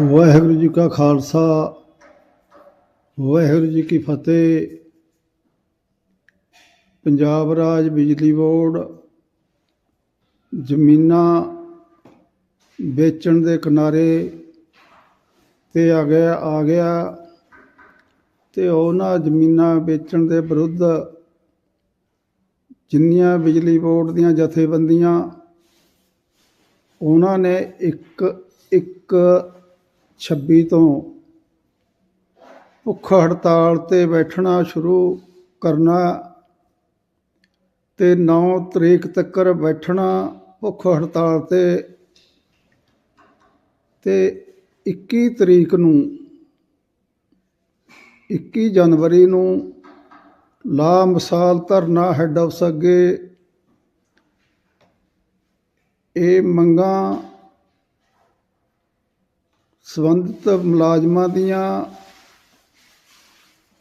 ਵਾਹਿਗੁਰੂ ਜੀ ਕਾ ਖਾਲਸਾ, ਵਾਹਿਗੁਰੂ ਜੀ ਕੀ ਫਤਿਹ। ਪੰਜਾਬ ਰਾਜ ਬਿਜਲੀ ਬੋਰਡ ਜ਼ਮੀਨਾਂ ਵੇਚਣ ਦੇ ਕਿਨਾਰੇ ਤੇ ਆ ਗਿਆ ਆ ਗਿਆ ਤੇ ਉਹਨਾਂ ਜ਼ਮੀਨਾਂ ਵੇਚਣ ਦੇ ਵਿਰੁੱਧ ਜਿੰਨੀਆਂ ਬਿਜਲੀ ਬੋਰਡ ਦੀਆਂ ਜਥੇਬੰਦੀਆਂ, ਉਹਨਾਂ ਨੇ ਇੱਕ ਇੱਕ 26 ਤੋਂ ਭੁੱਖ ਹੜਤਾਲ ਤੇ ਬੈਠਣਾ ਸ਼ੁਰੂ ਕਰਨਾ ਤੇ 9 ਤਰੀਕ ਤੱਕ ਬੈਠਣਾ ਭੁੱਖ ਹੜਤਾਲ ਤੇ ਤੇ 21 ਤਰੀਕ ਨੂੰ 21 ਜਨਵਰੀ ਨੂੰ ਲਾ ਮਿਸਾਲ ਧਰਨਾ ਹੈੱਡ ਆਫਿਸ ਅੱਗੇ ਇਹ ਮੰਗਾਂ ਸੰਬੰਧਿਤ ਮੁਲਾਜ਼ਮਾਂ ਦੀਆਂ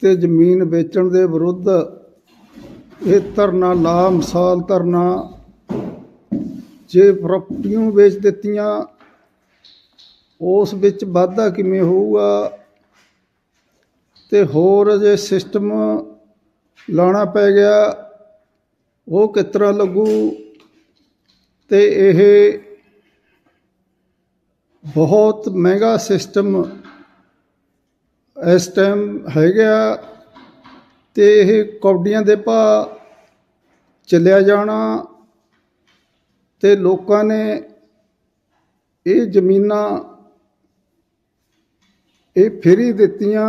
ਤੇ ਜ਼ਮੀਨ ਵੇਚਣ ਦੇ ਵਿਰੁੱਧ ਇਹ ਧਰਨਾ ਲਾ ਮਿਸਾਲ ਧਰਨਾ, ਜੇ ਪ੍ਰਾਪਰਟੀਆਂ ਵੇਚ ਦਿੱਤੀਆਂ, ਉਸ ਵਿੱਚ ਵਾਧਾ ਕਿਵੇਂ ਹੋਊਗਾ? ਤੇ ਹੋਰ ਜੇ ਸਿਸਟਮ ਲਾਉਣਾ ਪੈ ਗਿਆ, ਉਹ ਕਿਸ ਤਰ੍ਹਾਂ ਲੱਗੂ? ਤੇ ਇਹ ਬਹੁਤ ਮਹਿੰਗਾ ਸਿਸਟਮ ਇਸ ਟਾਈਮ ਹੈਗਾ ਤੇ ਇਹ ਕੌਡੀਆਂ ਦੇ ਭਾਅ ਚੱਲਿਆ ਜਾਣਾ ਤੇ ਲੋਕਾਂ ਨੇ ਇਹ ਜ਼ਮੀਨਾਂ ਇਹ ਫਰੀ ਦਿੱਤੀਆਂ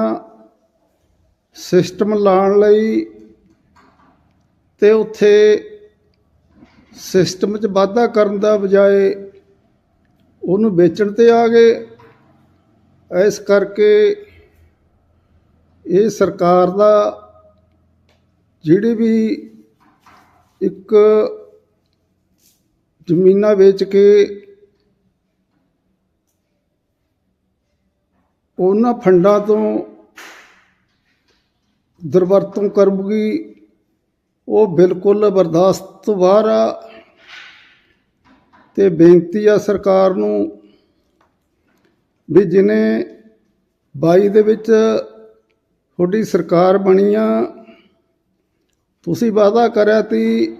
ਸਿਸਟਮ ਲਾਉਣ ਲਈ ਤੇ ਉੱਥੇ ਸਿਸਟਮ 'ਚ ਵਾਧਾ ਕਰਨ ਦਾ ਬਜਾਏ ਉਹਨੂੰ ਵੇਚਣ ਤੇ ਆ ਗਏ। ਇਸ ਕਰਕੇ ਇਹ ਸਰਕਾਰ ਦਾ ਜਿਹੜੀ ਵੀ ਇੱਕ ਜ਼ਮੀਨਾਂ ਵੇਚ ਕੇ ਉਹਨਾਂ ਫੰਡਾਂ ਤੋਂ ਦੁਰਵਰਤੋਂ ਕਰੂਗੀ, ਉਹ ਬਿਲਕੁਲ ਬਰਦਾਸ਼ਤ ਤੋਂ ਬਾਹਰ ਆ। ਤੇ ਬੇਨਤੀ ਆ ਸਰਕਾਰ ਨੂੰ ਵੀ ਜਿਨੇ 22 ਦੇ ਵਿੱਚ ਤੁਹਾਡੀ ਸਰਕਾਰ ਬਣੀ ਆ, ਤੁਸੀਂ ਵਾਅਦਾ ਕਰਿਆ ਤੀ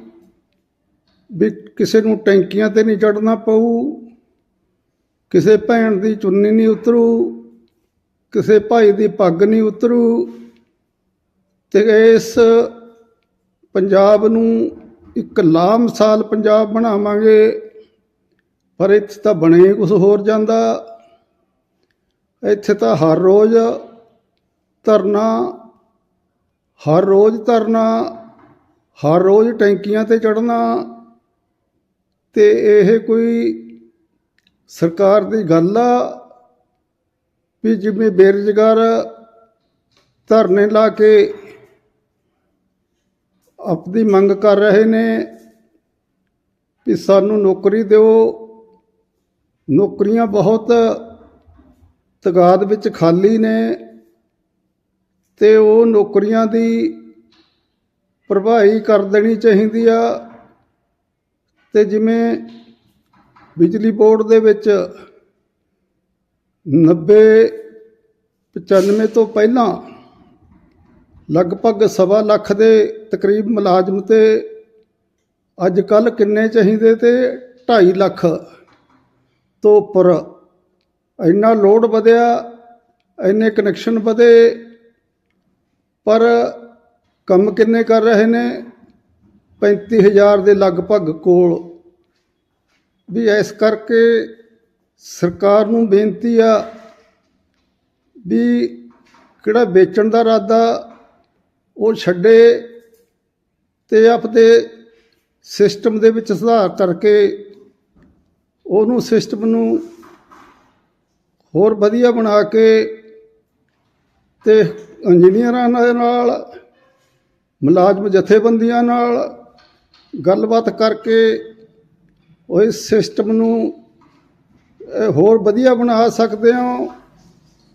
ਵੀ ਕਿਸੇ ਨੂੰ ਟੈਂਕੀਆਂ ਤੇ ਨਹੀਂ ਚੜਨਾ ਪਊ, ਕਿਸੇ ਭੈਣ ਦੀ ਚੁੰਨੀ ਨਹੀਂ ਉਤਰੂ, ਕਿਸੇ ਭਾਈ ਦੀ ਪੱਗ ਨਹੀਂ ਉਤਰੂ, ਤੇ ਇਸ ਪੰਜਾਬ ਨੂੰ ਇੱਕ ਲਾ ਮਿਸਾਲ ਪੰਜਾਬ ਬਣਾਵਾਂਗੇ। ਪਰ ਇੱਥੇ ਤਾਂ ਬਣੇ ਕੁਝ ਹੋਰ ਜਾਂਦਾ। ਇੱਥੇ ਤਾਂ ਹਰ ਰੋਜ਼ ਧਰਨਾ, ਹਰ ਰੋਜ਼ ਧਰਨਾ, ਹਰ ਰੋਜ਼ ਟੈਂਕੀਆਂ ਤੇ ਚੜਨਾ ਤੇ ਇਹ ਕੋਈ ਸਰਕਾਰ ਦੀ ਗੱਲ ਆ ਵੀ ਜਿਵੇਂ ਬੇਰੁਜ਼ਗਾਰ ਧਰਨੇ ਲਾ ਕੇ ਆਪਣੀ ਮੰਗ ਕਰ ਰਹੇ ਨੇ ਵੀ ਸਾਨੂੰ ਨੌਕਰੀ ਦਿਓ ਨੌਕਰੀਆਂ ਬਹੁਤ ਤਗਾਦ ਵਿੱਚ ਖਾਲੀ ਨੇ ਤੇ ਉਹ ਨੌਕਰੀਆਂ ਦੀ ਭਰਵਾਈ ਕਰ ਦੇਣੀ ਚਾਹੀਦੀ ਆ। ਤੇ ਜਿਵੇਂ ਬਿਜਲੀ ਬੋਰਡ ਦੇ ਵਿੱਚ 90 95 ਤੋਂ ਪਹਿਲਾਂ ਲਗਭਗ ਸਵਾ ਲੱਖ ਦੇ ਤਕਰੀਬ ਮੁਲਾਜ਼ਮ ਤੇ ਅੱਜ ਕੱਲ ਕਿੰਨੇ ਚਾਹੀਦੇ ਤੇ 2.5 ਲੱਖ ਤੋਂ ਉੱਪਰ ਇੰਨਾ ਲੋਡ ਵਧਿਆ, ਇੰਨੇ ਕਨੈਕਸ਼ਨ ਵਧੇ, ਪਰ ਕੰਮ ਕਿੰਨੇ ਕਰ ਰਹੇ ਨੇ? 35000 ਦੇ ਲਗਭਗ ਕੋਲ। ਵੀ ਇਸ ਕਰਕੇ ਸਰਕਾਰ ਨੂੰ ਬੇਨਤੀ ਆ ਵੀ ਕਿਹੜਾ ਵੇਚਣ ਦਾ ਇਰਾਦਾ, ਉਹ ਛੱਡੇ ਤੇ ਆਪਦੇ ਸਿਸਟਮ ਦੇ ਵਿੱਚ ਸੁਧਾਰ ਕਰਕੇ ਉਹਨੂੰ ਸਿਸਟਮ ਨੂੰ ਹੋਰ ਵਧੀਆ ਬਣਾ ਕੇ ਤੇ ਇੰਜੀਨੀਅਰਾਂ ਦੇ ਨਾਲ, ਮੁਲਾਜ਼ਮ ਜਥੇਬੰਦੀਆਂ ਨਾਲ ਗੱਲਬਾਤ ਕਰਕੇ ਉਹ ਇਸ ਸਿਸਟਮ ਨੂੰ ਹੋਰ ਵਧੀਆ ਬਣਾ ਸਕਦੇ ਹੋ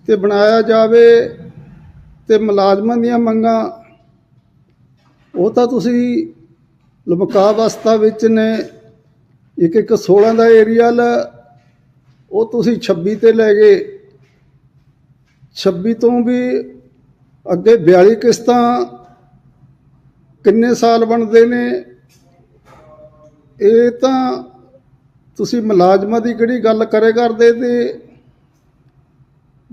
ਤੇ ਬਣਾਇਆ ਜਾਵੇ ਤੇ ਮੁਲਾਜ਼ਮਾਂ ਦੀਆਂ ਮੰਗਾਂ, ਉਹ ਤਾਂ ਤੁਸੀਂ ਲਮਕਾ ਅਵਸਥਾ ਵਿੱਚ ਨੇ ਇੱਕ ਇੱਕ 16 ਦਾ ਏਰੀਆ ਲ, ਉਹ ਤੁਸੀਂ 26 ਤੇ ਲੈ ਗਏ। 26 ਤੋਂ ਵੀ ਅੱਗੇ 42 ਕਿਸ਼ਤਾਂ ਕਿੰਨੇ ਸਾਲ ਬਣਦੇ ਨੇ? ਇਹ ਤਾਂ ਤੁਸੀਂ ਮੁਲਾਜ਼ਮਾਂ ਦੀ ਕਿਹੜੀ ਗੱਲ ਕਰੇ ਕਰਦੇ ਤੇ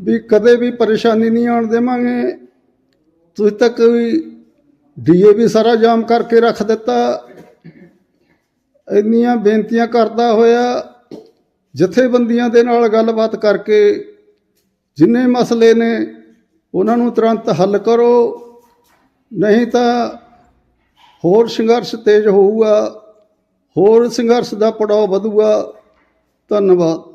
ਵੀ ਕਦੇ ਵੀ ਪਰੇਸ਼ਾਨੀ ਨਹੀਂ ਆਉਣ ਦੇਵਾਂਗੇ। ਤੁਸੀਂ ਤਾਂ ਕੋਈ ਡੀਏਵੀ ਸਾਰਾ ਜਾਮ ਕਰਕੇ ਰੱਖ ਦਿੱਤਾ। ਇੰਨੀਆਂ ਬੇਨਤੀਆਂ ਕਰਦਾ ਹੋਇਆ ਜਥੇਬੰਦੀਆਂ ਦੇ ਨਾਲ ਗੱਲਬਾਤ ਕਰਕੇ ਜਿੰਨੇ ਮਸਲੇ ਨੇ ਉਹਨਾਂ ਨੂੰ ਤੁਰੰਤ ਹੱਲ ਕਰੋ, ਨਹੀਂ ਤਾਂ ਹੋਰ ਸੰਘਰਸ਼ ਤੇਜ਼ ਹੋਊਗਾ, ਹੋਰ ਸੰਘਰਸ਼ ਦਾ ਪੜਾਅ ਵਧੂਗਾ। ਧੰਨਵਾਦ।